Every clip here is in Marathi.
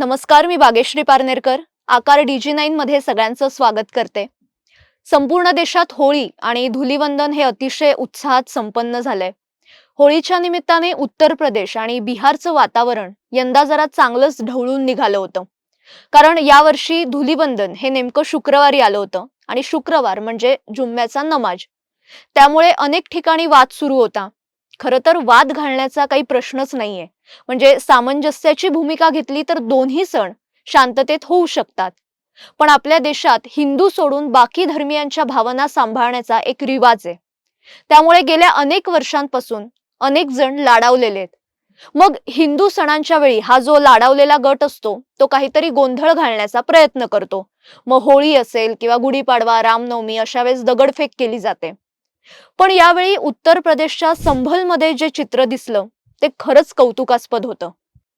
नमस्कार मी बागेश्री पारनेरकर. आकार डीजी नाईन मध्ये सगळ्यांचं स्वागत करते. संपूर्ण देशात होळी आणि धुलीवंदन हे अतिशय उत्साहात संपन्न झालंय. होळीच्या निमित्ताने उत्तर प्रदेश आणि बिहारचं वातावरण यंदा जरा चांगलंच ढवळून निघालं होतं. कारण यावर्षी धुलीवंदन हे नेमकं शुक्रवारी आलं होतं आणि शुक्रवार म्हणजे जुम्म्याचा नमाज. त्यामुळे अनेक ठिकाणी वाद सुरू होता. खरं तर वाद घालण्याचा काही प्रश्नच नाहीये. म्हणजे सामंजस्याची भूमिका घेतली तर दोन्ही सण शांततेत होऊ शकतात. पण आपल्या देशात हिंदू सोडून बाकी धर्मियांच्या भावना सांभाळण्याचा एक रिवाज आहे. त्यामुळे गेल्या अनेक वर्षांपासून अनेक जण लाडावलेले आहेत. मग हिंदू सणांच्या वेळी हा जो लाडावलेला गट असतो तो काहीतरी गोंधळ घालण्याचा प्रयत्न करतो. मग होळी असेल किंवा गुढीपाडवा रामनवमी अशा वेळेस दगडफेक केली जाते. पण यावेळी उत्तर प्रदेशच्या संभलमध्ये जे चित्र दिसलं ते खरंच कौतुकास्पद होतं.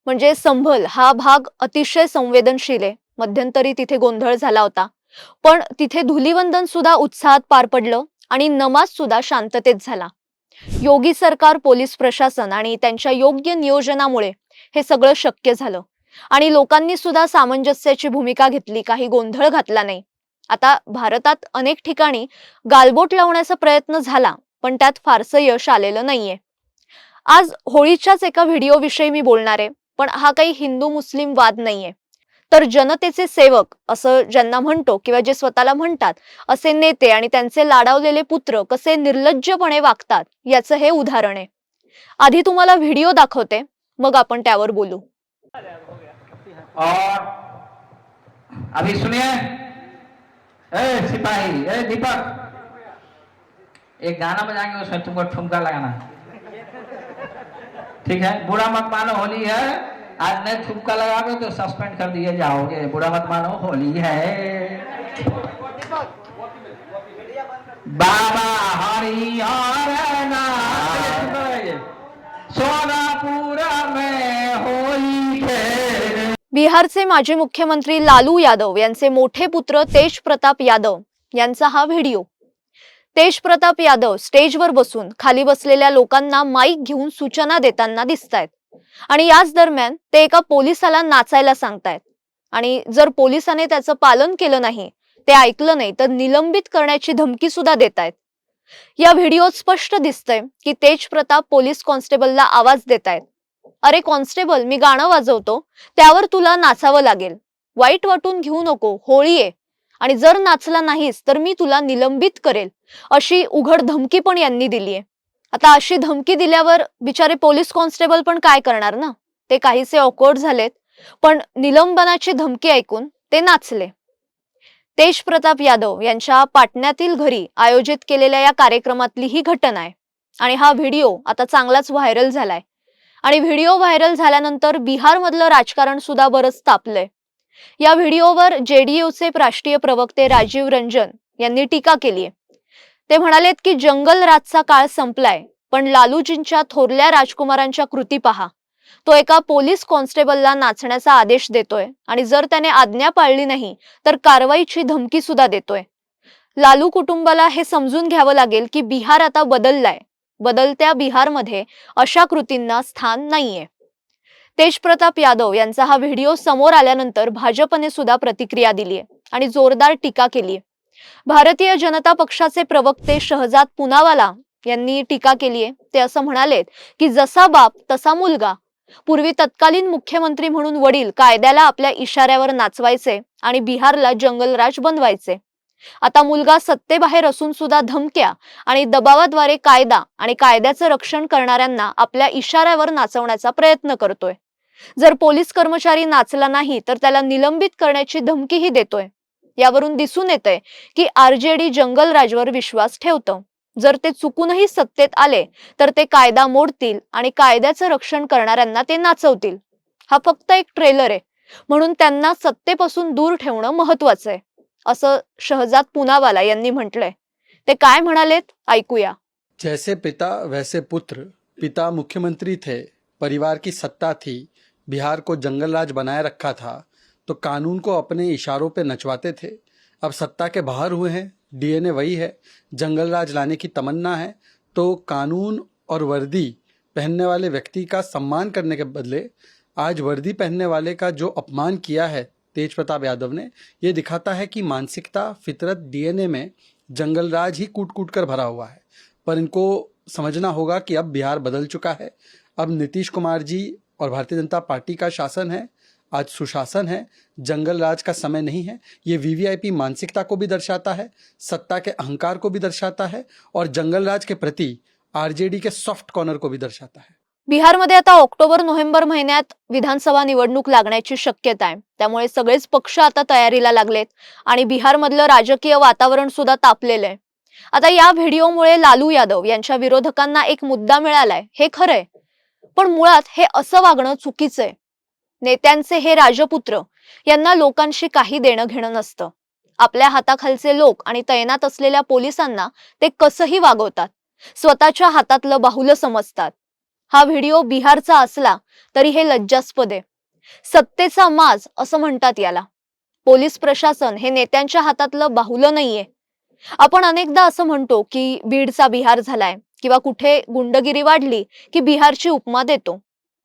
म्हणजे संभल हा भाग अतिशय संवेदनशील आहे. मध्यंतरी तिथे गोंधळ झाला होता. पण तिथे धुलीवंदन सुद्धा उत्साहात पार पडलं आणि नमाज सुद्धा शांततेत झाला. योगी सरकार पोलीस प्रशासन आणि त्यांच्या योग्य नियोजनामुळे हे सगळं शक्य झालं. आणि लोकांनी सुद्धा सामंजस्याची भूमिका घेतली काही गोंधळ घातला नाही. आता भारतात अनेक ठिकाणी गालबोट लावण्याचा प्रयत्न झाला पण त्यात फारसं यश आलेलं नाहीये. आज होळीच्याच एका व्हिडिओ विषयी मी बोलणार आहे पण हा काही हिंदू मुस्लिम वाद नाहीये. तर जनतेचे सेवक असं ज्यांना म्हणतो किंवा जे स्वतःला म्हणतात असे नेते आणि त्यांचे लाडावलेले पुत्र कसे निर्लज्जपणे वागतात याचं हे उदाहरण आहे. आधी तुम्हाला व्हिडिओ दाखवते मग आपण त्यावर बोलू. और अभी सुनिए सिपाही ए दीपक एक गाना बजाएँगे उसमें तुमको ठुमका लगाना ठीक है बुरा मत मानो होली है आज नहीं ठुमका लगाओगे तो सस्पेंड कर दिए जाओगे बुरा मत मानो होली है बाबा हरिहर बिहारचे माजी मुख्यमंत्री लालू यादव यांचे मोठे पुत्र तेज प्रताप यादव यांचा हा व्हिडिओ. तेज प्रताप यादव स्टेजवर बसून खाली बसलेल्या लोकांना माईक घेऊन सूचना देताना दिसतायत. आणि याच दरम्यान ते एका पोलिसाला नाचायला सांगतायत. आणि जर पोलिसाने त्याचं पालन केलं नाही ते ऐकलं नाही तर निलंबित करण्याची धमकी सुद्धा देत आहेत या व्हिडिओत स्पष्ट दिसतंय की तेज प्रताप पोलीस कॉन्स्टेबलला आवाज देत आहेत अरे कॉन्स्टेबल मी गाणं वाजवतो. त्यावर तुला नाचावं लागेल. वाईट वाटून घेऊ नको होळी आहे आणि जर नाचला नाहीस तर मी तुला निलंबित करेल. अशी उघड धमकी पण यांनी दिलीये. आता अशी धमकी दिल्यावर बिचारे पोलीस कॉन्स्टेबल पण काय करणार ना? ते काहीसे ऑकवर्ड झालेत. पण निलंबनाची धमकी ऐकून ते नाचले. तेज प्रताप यादव यांच्या पाटण्यातील घरी आयोजित केलेल्या या कार्यक्रमातली ही घटना आहे. आणि हा व्हिडिओ आता चांगलाच व्हायरल झालाय. आणि व्हिडिओ व्हायरल झाल्यानंतर बिहारमधलं राजकारण सुद्धा बरंच तापलंय. या व्हिडिओवर जेडीयूचे राष्ट्रीय प्रवक्ते राजीव रंजन यांनी टीका केली ते म्हणालेत की जंगल राजचा काळ संपलाय पण लालूजींच्या थोरल्या राजकुमारांच्या कृती पहा. तो एका पोलीस कॉन्स्टेबलला नाचण्याचा आदेश देतोय आणि जर त्याने आज्ञा पाळली नाही तर कारवाईची धमकी सुद्धा देतोय. लालू कुटुंबाला हे समजून घ्यावं लागेल की बिहार आता बदललाय. बदलत्या बिहारमध्ये अशा कृतींना स्थान नाहीये. तेजप्रताप यादव यांचा हा व्हिडिओ समोर आल्यानंतर भाजपने सुद्धा प्रतिक्रिया दिली आहे आणि जोरदार टीका केली भारतीय जनता पक्षाचे प्रवक्ते शहजाद पुनावाला यांनी टीका केली आहे ते असं म्हणालेत की जसा बाप तसा मुलगा. पूर्वी तत्कालीन मुख्यमंत्री म्हणून वडील कायद्याला आपल्या इशाऱ्यावर नाचवायचे आणि बिहारला जंगलराज बनवायचे. आता मुलगा सत्तेबाहेर असून सुद्धा धमक्या आणि दबावाद्वारे कायदा आणि कायद्याचं रक्षण करणाऱ्यांना आपल्या इशाऱ्यावर नाचवण्याचा प्रयत्न करतोय. जर पोलीस कर्मचारी नाचला नाही तर त्याला निलंबित करण्याची धमकीही देतोय. यावरून दिसून येतंय की आरजेडी जंगल राजवर विश्वास ठेवतं. जर ते चुकूनही सत्तेत आले तर ते कायदा मोडतील आणि कायद्याचं रक्षण करणाऱ्यांना ते नाचवतील. हा फक्त एक ट्रेलर आहे. म्हणून त्यांना सत्तेपासून दूर ठेवणं महत्वाचं आहे. असं शहजाद पुनावाला यांनी म्हटलंय. ते काय म्हणालेत? ऐकूया. जैसे पिता, वैसे पुत्र, पिता मुख्यमंत्री थे, परिवार की सत्ता थी, बिहार को जंगल राज बनाए रखा था तो कानून को अपने इशारों पे नचवाते थे। अब सत्ता के बाहर हुए हैं, डीएनए वही है जंगल राज लाने की तमन्ना है तो कानून और वर्दी पहनने वाले व्यक्ति का सम्मान करने के बदले आज वर्दी पहनने वाले का जो अपमान किया है तेज प्रताप यादव ने ये दिखाता है कि मानसिकता, फितरत, डीएनए में जंगलराज ही कूट कूट कर भरा हुआ है। पर इनको समझना होगा कि अब बिहार बदल चुका है। अब नीतीश कुमार जी और भारतीय जनता पार्टी का शासन है, आज सुशासन है जंगल राज का समय नहीं है। ये वीवीआईपी मानसिकता को भी दर्शाता है, सत्ता के अहंकार को भी दर्शाता है और जंगल राज के प्रति आरजेडी के सॉफ्ट कॉर्नर को भी दर्शाता है। बिहारमध्ये आता ऑक्टोबर नोव्हेंबर महिन्यात विधानसभा निवडणूक लागण्याची शक्यता आहे. त्यामुळे सगळेच पक्ष आता तयारीला लागलेत आणि बिहारमधलं राजकीय वातावरण सुद्धा तापलेलं आहे. आता या व्हिडिओमुळे लालू यादव यांच्या विरोधकांना एक मुद्दा मिळालाय. हे खरंय पण मुळात हे असं वागणं चुकीचं आहे. नेत्यांचे हे राजपुत्र यांना लोकांशी काही देणं घेणं नसतं. आपल्या हाताखालचे लोक आणि तैनात असलेल्या पोलिसांना ते कसंही वागवतात. स्वतःच्या हातातलं बाहुलं समजतात. हा व्हिडिओ बिहारचा असला तरी हे लज्जास्पद आहे. सत्तेचा माज असं म्हणतात याला. पोलीस प्रशासन हे नेत्यांच्या हातातलं बाहुलं नाहीये. आपण अनेकदा असं म्हणतो की बीडचा बिहार झालाय किंवा कुठे गुंडगिरी वाढली की बिहारची उपमा देतो.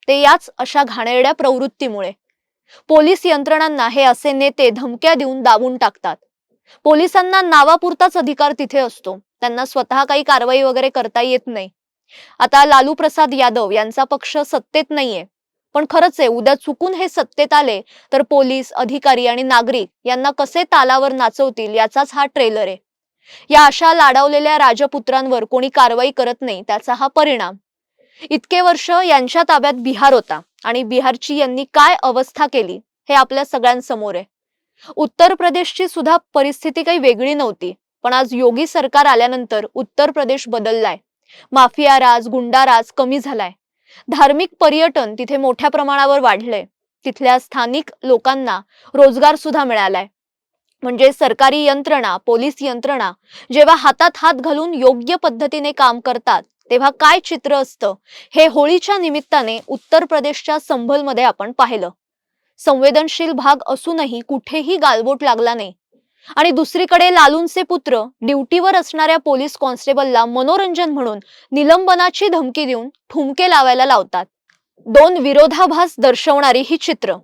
ते याच अशा घाणेरड्या प्रवृत्तीमुळे. पोलीस यंत्रणांना हे असे नेते धमक्या देऊन दाबून टाकतात. पोलिसांना नावापुरताच अधिकार तिथे असतो. त्यांना स्वतः काही कारवाई वगैरे करता येत नाही. आता लालू प्रसाद यादव यांचा पक्ष सत्तेत नाहीये. पण खरंच आहे उद्या चुकून हे सत्तेत आले तर पोलीस अधिकारी आणि नागरिक यांना कसे तालावर नाचवतील याचाच हा ट्रेलर आहे. या अशा लाडावलेल्या राजपुत्रांवर कोणी कारवाई करत नाही त्याचा हा परिणाम. इतके वर्ष यांच्या ताब्यात बिहार होता आणि बिहारची यांनी काय अवस्था केली हे आपल्या सगळ्यांसमोर आहे. उत्तर प्रदेशची सुद्धा परिस्थिती काही वेगळी नव्हती पण आज योगी सरकार आल्यानंतर उत्तर प्रदेश बदललाय. माफिया राज गुंडाराज कमी झालाय. धार्मिक पर्यटन तिथे मोठ्या प्रमाणावर वाढलंय. तिथल्या स्थानिक लोकांना रोजगार सुद्धा मिळालाय. म्हणजे सरकारी यंत्रणा पोलीस यंत्रणा जेव्हा हातात हात घालून योग्य पद्धतीने काम करतात तेव्हा काय चित्र असतं हे होळीच्या निमित्ताने उत्तर प्रदेशच्या संभलमध्ये आपण पाहिलं. संवेदनशील भाग असूनही कुठेही गालबोट लागला नाही. आणि दुसरीकडे लालूंचे पुत्र ड्युटीवर असणाऱ्या पोलीस कॉन्स्टेबलला मनोरंजन म्हणून निलंबनाची धमकी देऊन ठुमके लावायला लावतात. दोन विरोधाभास दर्शवणारी ही चित्र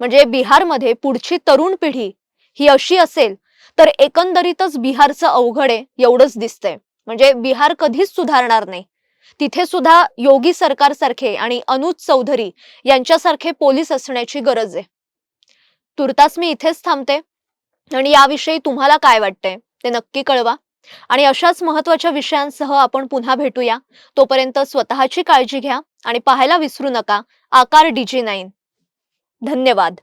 म्हणजे बिहारमध्ये पुढची तरुण पिढी ही अशी असेल तर एकंदरीतच बिहारचं अवघड आहे एवढंच दिसतंय. म्हणजे बिहार कधीच सुधारणार नाही. तिथे सुद्धा योगी सरकारसारखे आणि अनुज चौधरी यांच्यासारखे पोलीस असण्याची गरज आहे. तुर्तास मी इथेच थांबते. आणि याविषयी तुम्हाला काय वाटतंय? ते नक्की कळवा. आणि अशाच महत्त्वाच्या विषयांसह आपण पुन्हा भेटूया. तोपर्यंत स्वतःची काळजी घ्या आणि पाहायला विसरू नका. आकार डीजी नाईन. धन्यवाद.